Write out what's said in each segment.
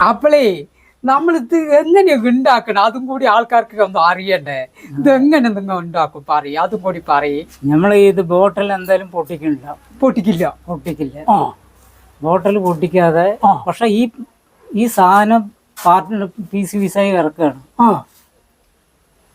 അപ്പളേ നമ്മളിത് എങ്ങനെയൊക്കെ ഉണ്ടാക്കണം അതും കൂടി ആൾക്കാർക്ക് ഒന്ന് അറിയണ്ടേ? ഇത് എങ്ങനെ നിങ്ങൾ ഉണ്ടാക്കും പറയും അതും കൂടി പറയും. നമ്മൾ ഇത് ബോട്ടിൽ എന്തായാലും പൊട്ടിക്കില്ല പൊട്ടിക്കില്ല. പൊട്ടിക്കില്ല. ആ. ബോട്ടിൽ പൊട്ടിക്കാതെ പക്ഷെ ഈ ഈ സാധനം പാർട്ടിന് പീസ് പീസായി ഇറക്കുകയാണ് ആ.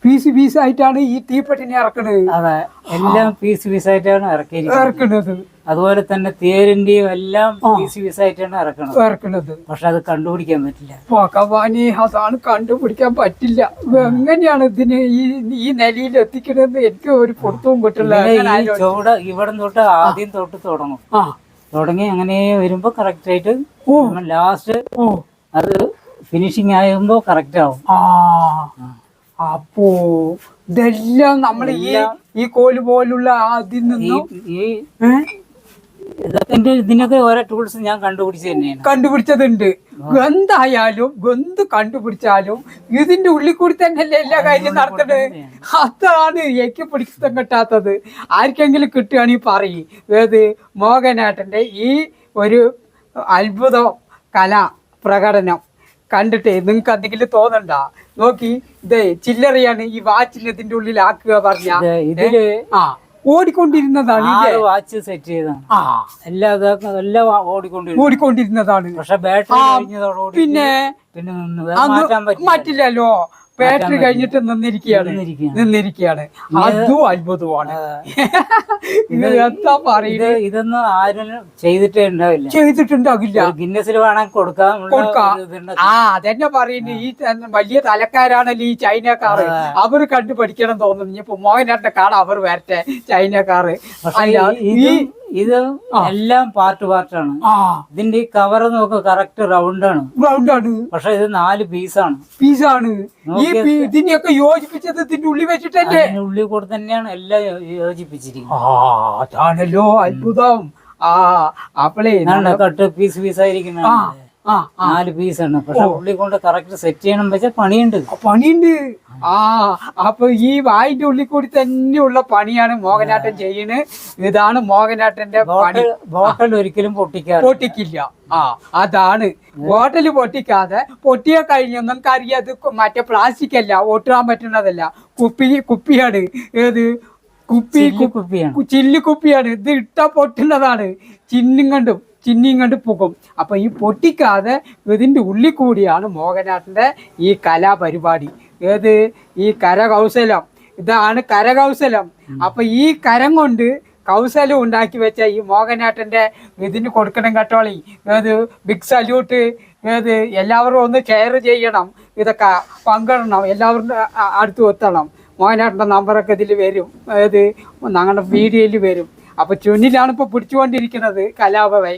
പീസ് പീസ് ആയിട്ടാണ് ഈ തീപ്പെട്ടിനെ ഇറക്കുന്നത് അതെ എല്ലാം പീസ് പീസായിട്ടാണ് ഇറക്കിയിരിക്കുന്നത്. ഇറക്കണത്. അതുപോലെ തന്നെ തേരിന്റെയും എല്ലാം പീസ് പീസായിട്ടാണ് ഇറക്കണത്. ഇറക്കുന്നത് പക്ഷെ അത് കണ്ടുപിടിക്കാൻ പറ്റില്ല. ഭഗവാനെ അതാണ് കണ്ടുപിടിക്കാൻ പറ്റില്ല. എങ്ങനെയാണ് ഇതിന് ഈ ഈ നിലയിൽ എത്തിക്കണമെന്ന് എനിക്ക് ഒരു പൊടുത്തവും കിട്ടില്ല. ചുവട് ഇവിടെ തൊട്ട് ആദ്യം തൊട്ട് തുടങ്ങും. തുടങ്ങി അങ്ങനെ വരുമ്പോ കറക്റ്റ് ആയിട്ട് ലാസ്റ്റ് അത് ഫിനിഷിങ് ആകുമ്പോ കറക്റ്റ് ആവും. ആ. അപ്പോ ഇതെല്ലാം നമ്മൾ ഈ ഈ കോൽ പോലുള്ള അതിൽ നിന്നും ഈ ഇതൊക്കെ ഇതിനൊക്കെ ഓരോ ടൂൾസ് ഞാൻ കണ്ടുപിടിച്ച് തന്നെയാണ്. കണ്ടുപിടിച്ചതുണ്ട്. എന്തായാലും എന്ത് കണ്ടുപിടിച്ചാലും ഇതിന്റെ ഉള്ളിൽ കൂടി തന്നെയല്ലേ എല്ലാ കാര്യം നടത്തണത് അതാണ് എനിക്ക് പിടിച്ചതും കിട്ടാത്തത്. ആർക്കെങ്കിലും കിട്ടുകയാണെങ്കിൽ പറയും. ഏത്? മോഹനാട്ടന്റെ ഈ ഒരു അത്ഭുത കല പ്രകടനം. കണ്ടിട്ട് നിങ്ങൾക്ക് എന്തെങ്കിലും തോന്നണ്ട? നോക്കി ഇതേ ചില്ലറയാണ് ഈ വാച്ചിന് ഇതിന്റെ ഉള്ളിൽ ആക്കുക പറഞ്ഞ. ഇത് ഇതിൽ ആ ഓടിക്കൊണ്ടിരുന്നതാണ് വാച്ച് സെറ്റ് ചെയ്താണ്. എല്ലാ എല്ലാം ഓടിക്കൊണ്ടിരുന്നു. ഓടിക്കൊണ്ടിരുന്നതാണ്. പക്ഷെ ബാറ്ററി പിന്നെ പിന്നെ മാറ്റാൻ പറ്റില്ല. ബാറ്ററി കഴിഞ്ഞിട്ട് നിന്നിരിക്കുകയാണ്. നിന്നിരിക്കുകയാണ്. അതും അത്ഭുതമാണ്. എന്താ പറയുന്നത്? ഇതൊന്നും ആരും ചെയ്തിട്ടേ ഉണ്ടാവില്ല. ചെയ്തിട്ടുണ്ടാകില്ല ഗിന്നസിൽ വേണം കൊടുക്കാം. കൊടുക്കാം. ആ അതെന്നെ പറയുന്നത് ഈ വലിയ തലക്കാരാണല്ലോ ഈ ചൈനക്കാർ അവർ കണ്ടു പഠിക്കണം തോന്നുന്നു. ഇനിയിപ്പോ മോഹനാട്ടിനെ കാണാം അവർ വരട്ടെ ചൈനക്കാർ അല്ല ഈ ഇത് എല്ലാം പാർട്ട് പാർട്ടാണ് ഇതിന്റെ ഈ കവർ നോക്ക് കറക്റ്റ് റൗണ്ട് ആണ്. റൗണ്ട് ആണ്. പക്ഷെ ഇത് നാല് പീസാണ് പീസാണ് ഈ ഇതിനെയൊക്കെ യോജിപ്പിച്ചത് ഇതിന്റെ ഉള്ളിൽ വെച്ചിട്ടല്ലേ? ഉള്ളി ഉള്ളിൽ കൂടെ തന്നെയാണ് എല്ലാം യോജിപ്പിച്ചിരിക്കുന്നത്. ആ അതാണല്ലോ അത്ഭുതം. ആ അപ്പളേ കട്ട് പീസ് പീസായിരിക്കുന്നത് നാല് പീസ് പീസാണ് പക്ഷെ പുള്ളി കൊണ്ട് കറക്റ്റ് സെറ്റ് ചെയ്യണം വെച്ചാൽ പണിയുണ്ട്. ആ, പണിയുണ്ട്. ആ അപ്പൊ ഈ വായിന്റെ ഉള്ളിൽ കൂടി തന്നെയുള്ള പണിയാണ് മോഹനാട്ടൻ ചെയ്യുന്നത്. ഇതാണ് മോഹനാട്ടന്റെ പണി. ബോട്ടൽ ബോട്ടൽ ഒരിക്കലും പൊട്ടിക്കാ പൊട്ടിക്കില്ല. ആ അതാണ്. ഹോട്ടൽ പൊട്ടിക്കാതെ പൊട്ടിയ കഴിഞ്ഞ നമുക്ക് അറിയാതെ മറ്റേ പ്ലാസ്റ്റിക് അല്ല ഒട്ടാൻ പറ്റുന്നതല്ല. കുപ്പി കുപ്പിയാണ്. ഏത്? കുപ്പി കുപ്പിയാണ്. ചില്ലു ചില്ല് കുപ്പിയാണ്. ഇത് ഇട്ട പൊട്ടുന്നതാണ്. ചിന്നും കണ്ടും. ചിന്നിയും കണ്ട് പോകും. അപ്പൊ ഈ പൊട്ടിക്കാതെ ഇതിന്റെ ഉള്ളിൽ കൂടിയാണ് മോഹനാട്ടിന്റെ ഈ കലാപരിപാടി. ഏത്? ഈ കരകൗശലം. ഇതാണ് കരകൗശലം. അപ്പൊ ഈ കരം കൊണ്ട് കൗശലം ഉണ്ടാക്കി വെച്ച ഈ മോഹനാട്ടന്റെ ഇതിന് കൊടുക്കണം കേട്ടോളി. ഏത്? ബിഗ് സല്യൂട്ട് ഏത്? എല്ലാവരും ഒന്ന് ഷെയർ ചെയ്യണം. ഇതൊക്കെ പങ്കിടണം. എല്ലാവരും അടുത്ത് എത്തണം. മോഹനാട്ടന്റെ നമ്പറൊക്കെ ഇതിൽ വരും. ഏത്? ഞങ്ങളുടെ വീഡിയോയിൽ വരും. അപ്പൊ ചുന്നിലാണ് ഇപ്പൊ പിടിച്ചുകൊണ്ടിരിക്കുന്നത് കലാപവൈ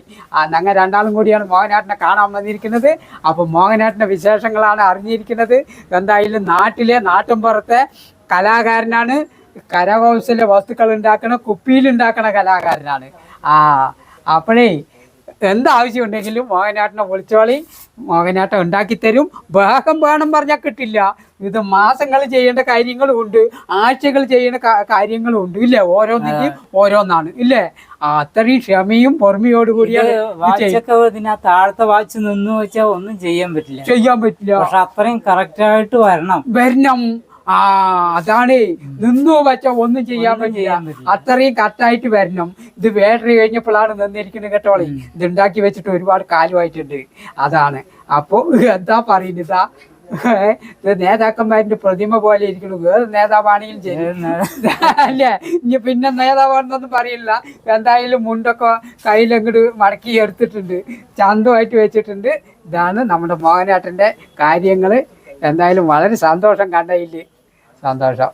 ഞങ്ങൾ രണ്ടാളും കൂടിയാണ് മോഹനാട്ടിനെ കാണാൻ വന്നിരിക്കുന്നത്. അപ്പൊ മോഹനാട്ടിന്റെ വിശേഷങ്ങളാണ് അറിഞ്ഞിരിക്കുന്നത്. എന്തായാലും നാട്ടിലെ നാട്ടിൻപുറത്തെ കലാകാരനാണ്. കരകൗശല വസ്തുക്കൾ ഉണ്ടാക്കണ കുപ്പിയിൽ ഉണ്ടാക്കണ കലാകാരനാണ്. ആ അപ്പോഴേ എന്താവശ്യം ഉണ്ടെങ്കിലും മോഹനാട്ടിനെ വിളിച്ചോളി. മോഹനാട്ടം ഉണ്ടാക്കി തരും. വേഗം വേണം പറഞ്ഞാൽ കിട്ടില്ല. ഇത് മാസങ്ങൾ ചെയ്യേണ്ട കാര്യങ്ങളും ഉണ്ട്. ആഴ്ചകൾ ചെയ്യേണ്ട കാര്യങ്ങളും ഉണ്ട്. ഇല്ലേ? ഓരോന്നിനും ഓരോന്നാണ്. ഇല്ലേ? അത്രയും ക്ഷമയും പൊറമയോട് കൂടിയാണ് താഴത്തെ വാച്ച് നിന്ന് വെച്ചാൽ ഒന്നും ചെയ്യാൻ പറ്റില്ല. ചെയ്യാൻ പറ്റില്ല. പക്ഷെ അത്രയും കറക്റ്റ് ആയിട്ട് വരണം. വരണം. ആ അതാണ്. നിന്നു വെച്ച ഒന്നും ചെയ്യാൻ പറ്റില്ല. അത്രയും കട്ടായിട്ട് വരണം. ഇത് ബാറ്ററി കഴിഞ്ഞപ്പോഴാണ് നിന്നിരിക്കുന്നത് കേട്ടോളെ ഇത് ഉണ്ടാക്കി വെച്ചിട്ട് ഒരുപാട് കാലമായിട്ടുണ്ട്. അതാണ്. അപ്പോ എന്താ പറയുന്നത് നേതാക്കന്മാരുടെ പ്രതിമ പോലെ ഇരിക്കുന്നു. വേറെ നേതാവാണെങ്കിലും ശരി. അല്ലേ? ഇനി പിന്നെ നേതാവാണെന്നൊന്നും പറയില്ല. എന്തായാലും മുണ്ടൊക്കെ കയ്യിലങ്ങോട്ട് മടക്കി എടുത്തിട്ടുണ്ട്. ചന്തമായിട്ട് വെച്ചിട്ടുണ്ട്. ഇതാണ് നമ്മുടെ മോഹനാട്ടന്റെ കാര്യങ്ങൾ എന്തായാലും വളരെ സന്തോഷം കണ്ടതിൽ സന്തോഷം